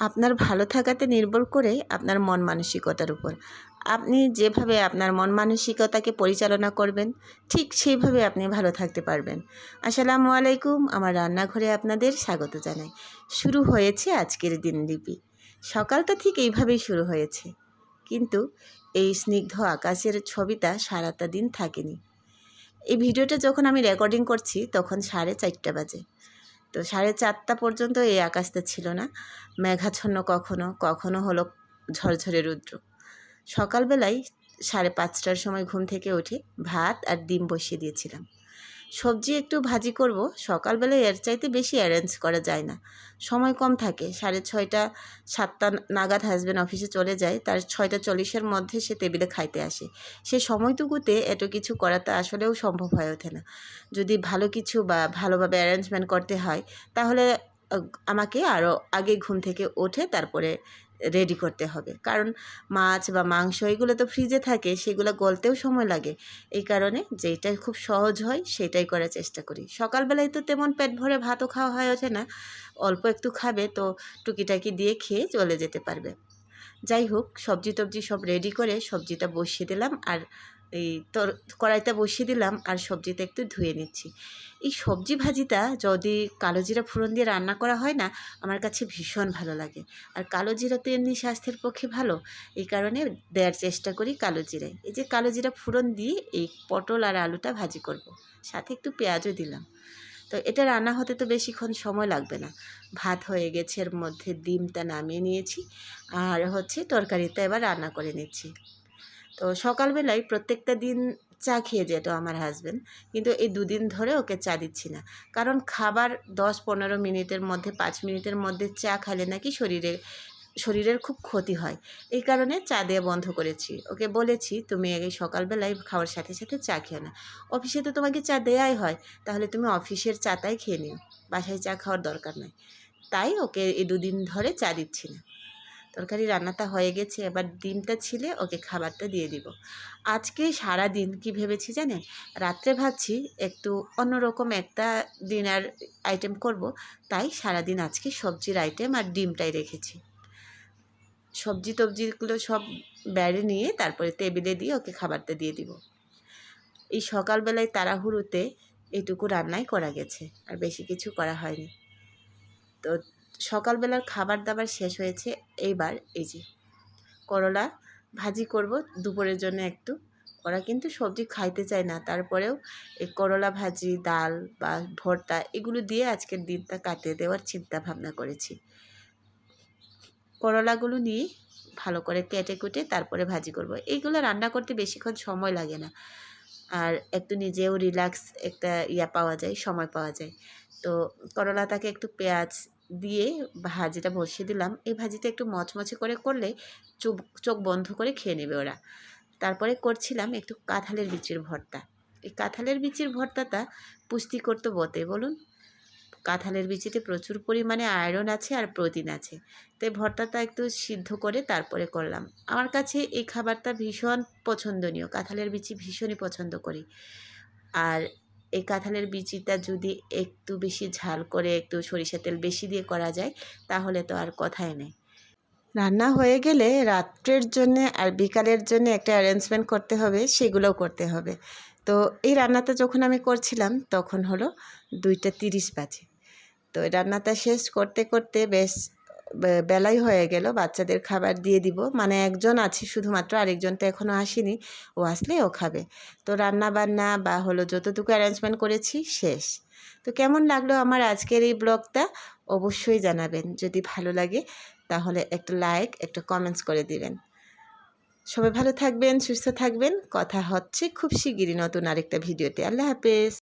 আপনার ভালো থাকাতে নির্ভর করে আপনার মন মানসিকতার উপর। আপনি যেভাবে আপনার মন মানসিকতাকে পরিচালনা করবেন, ঠিক সেইভাবে আপনি ভালো থাকতে পারবেন। আসসালামু আলাইকুম, আমার রান্নাঘরে আপনাদের স্বাগত জানাই। শুরু হয়েছে আজকের দিনলিপি। সকালটা ঠিক এইভাবেই শুরু হয়েছে। কিন্তু এই স্নিগ্ধ আকাশের ছবিটা সারাটা দিন থাকেনি। এই ভিডিওটা যখন আমি রেকর্ডিং করছি তখন সাড়ে চারটা বাজে। তো সাড়ে চারটা পর্যন্ত এই আকাশটা ছিল না। মেঘাচ্ছন্ন কখনো কখনো হলো ঝরঝরে রুদ্র। সকালবেলায় সাড়ে পাঁচটার সময় ঘুম থেকে উঠে ভাত আর ডিম বসিয়ে দিয়েছিলাম। সবজি একটু ভাজি করব সকালবেলায় এর চাইতে বেশি অ্যারেঞ্জ করা যায় না। সময় কম থাকে, সাড়ে ছয়টা, সাতটা নাগাদ হাজব্যান্ড অফিসে চলে যায়, তার ছয়টা চল্লিশের মধ্যে সে টেবিলে খাইতে আসে। সে সময়টুকুতে এত কিছু করাটা আসলেও সম্ভব হয়ে ওঠে না। যদি ভালো কিছু বা ভালোভাবে অ্যারেঞ্জমেন্ট করতে হয়, তাহলে আমাকে আরও আগে ঘুম থেকে ওঠে তারপরে রেডি করতে হবে। কারণ মাছ বা মাংস এগুলো তো ফ্রিজে থাকে, সেগুলো গলতেও সময় লাগে। এই কারণে যেটাই খুব সহজ হয়, সেটাই করার চেষ্টা করি। সকালবেলায় তো তেমন পেট ভরে ভাতও খাওয়া হয়ে ওঠে না। অল্প একটু খাবে তো টুকিটাকি দিয়ে খেয়ে চলে যেতে পারবে। যাই হোক সবজি টবজি সব রেডি করে সবজিটা বসিয়ে দিলাম। আর এই তর কড়াইটা বসিয়ে দিলাম আর সবজিটা একটু ধুয়ে নিচ্ছি। এই সবজি ভাজিটা যদি কালো জিরা ফোড়ন দিয়ে রান্না করা হয় না, আমার কাছে ভীষণ ভালো লাগে। আর কালো জিরা তো এমনি স্বাস্থ্যের পক্ষে ভালো, এই কারণে দেওয়ার চেষ্টা করি কালো জিরায়। এই যে কালো জিরা ফোড়ন দিয়ে এই পটল আর আলুটা ভাজি করব। সাথে একটু পেঁয়াজও দিলাম। তো এটা রান্না হতে তো বেশিক্ষণ সময় লাগবে না। ভাত হয়ে গেছে, এর মধ্যে ডিমটা নামিয়ে নিয়েছি। আর হচ্ছে তরকারিটা এবার রান্না করে নিচ্ছি। তো সকালবেলায় প্রত্যেকটা দিন চা খেয়ে যেত আমার হাজব্যান্ড কিন্তু এই দুদিন ধরে ওকে চা দিচ্ছি না। কারণ খাবার দশ পনেরো মিনিটের মধ্যে, পাঁচ মিনিটের মধ্যে চা খালে নাকি শরীরে, শরীরের খুব ক্ষতি হয়। এই কারণে চা দেওয়া বন্ধ করেছি। ওকে বলেছি, তুমি এই সকালবেলায় খাওয়ার সাথে সাথে চা খেও না। অফিসে তো তোমাকে চা দেয়াই হয়, তাহলে তুমি অফিসের চাটাই খেয়ে নিও। বাসায় চা খাওয়ার দরকার নাই। তাই ওকে এই দুদিন ধরে চা দিচ্ছি না। তরকারি রান্নাটা হয়ে গেছে, এবার ডিমটা ছিলে ওকে খাবারটা দিয়ে দিব। আজকে সারা দিন কি ভেবেছি জানেন? রাত্রে ভাবছি একটু অন্যরকম একটা ডিনার আইটেম করব, তাই সারা দিন আজকে সবজির আইটেম আর ডিমটাই রেখেছি। সবজি টবজিগুলো সব বেড়ে নিয়ে তারপরে টেবিলে দিয়ে ওকে খাবারটা দিয়ে দিব। এই সকালবেলায় তাড়াহুড়োতে এইটুকু রান্নাই করা গেছে, আর বেশি কিছু করা হয়নি। তো সকালবেলার খাবার দাবার শেষ হয়েছে। এইবার এই যে করলা ভাজি করব দুপুরের জন্য একটু। ওরা কিন্তু সবজি খাইতে চায় না। তারপরেও এই করলা ভাজি, ডাল বা ভর্তা এগুলো দিয়ে আজকের দিনটা কাটিয়ে দেওয়ার চিন্তা ভাবনা করেছি। করলাগুলো নিয়ে ভালো করে কেটে কুটে তারপরে ভাজি করব। এইগুলো রান্না করতে বেশিক্ষণ সময় লাগে না। আর একটু নিজেও রিল্যাক্স একটা ইয়া পাওয়া যায়, সময় পাওয়া যায়। তো করলাটাকে একটু পেঁয়াজ দিয়ে ভাজিটা বসিয়ে দিলাম। এই ভাজিটা একটু মচমচে করে করলে চোখ চোখ বন্ধ করে খেয়ে নেবে ওরা। তারপরে করছিলাম একটু কাঁঠালের বিচির ভর্তা। এই কাঁঠালের বিচির ভর্তাটা পুষ্টিকর তো বতে বলুন? কাঁঠালের বিচিতে প্রচুর পরিমাণে আয়রন আছে আর প্রোটিন আছে। তাই ভর্তাটা একটু সিদ্ধ করে তারপরে করলাম। আমার কাছে এই খাবারটা ভীষণ পছন্দনীয়। কাঁঠালের বিচি ভীষণই পছন্দ করি। আর এই কাঁঠালের বিচিটা যদি একটু বেশি ঝাল করে একটু সরিষা তেল বেশি দিয়ে করা যায়, তাহলে তো আর কথাই নেই। রান্না হয়ে গেলে রাত্রের জন্যে আর বিকালের জন্য একটা অ্যারেঞ্জমেন্ট করতে হবে, সেগুলোও করতে হবে। তো এই রান্নাটা যখন আমি করছিলাম, তখন হলো দুইটা তিরিশ বাজে। তো রান্নাটা শেষ করতে করতে বেশ বেলাই হয়ে গেল, বাচ্চাদের খাবার দিয়ে দিব। মানে একজন আছে শুধুমাত্র, আরেকজন তো এখনও আসেনি। ও আসলে ও খাবে। তো রান্না বান্না বা হলো যতটুকু অ্যারেঞ্জমেন্ট করেছি, শেষ। তো কেমন লাগল আমার আজকের এই ব্লগটা? অবশ্যই জানাবেন। যদি ভালো লাগে, তাহলে একটা লাইক একটা কমেন্টস করে দিবেন। সবাই ভালো থাকবেন, সুস্থ থাকবেন। কথা হচ্ছে খুব শিগগিরই নতুন আরেকটা ভিডিওতে। আল্লাহ হাফেজ।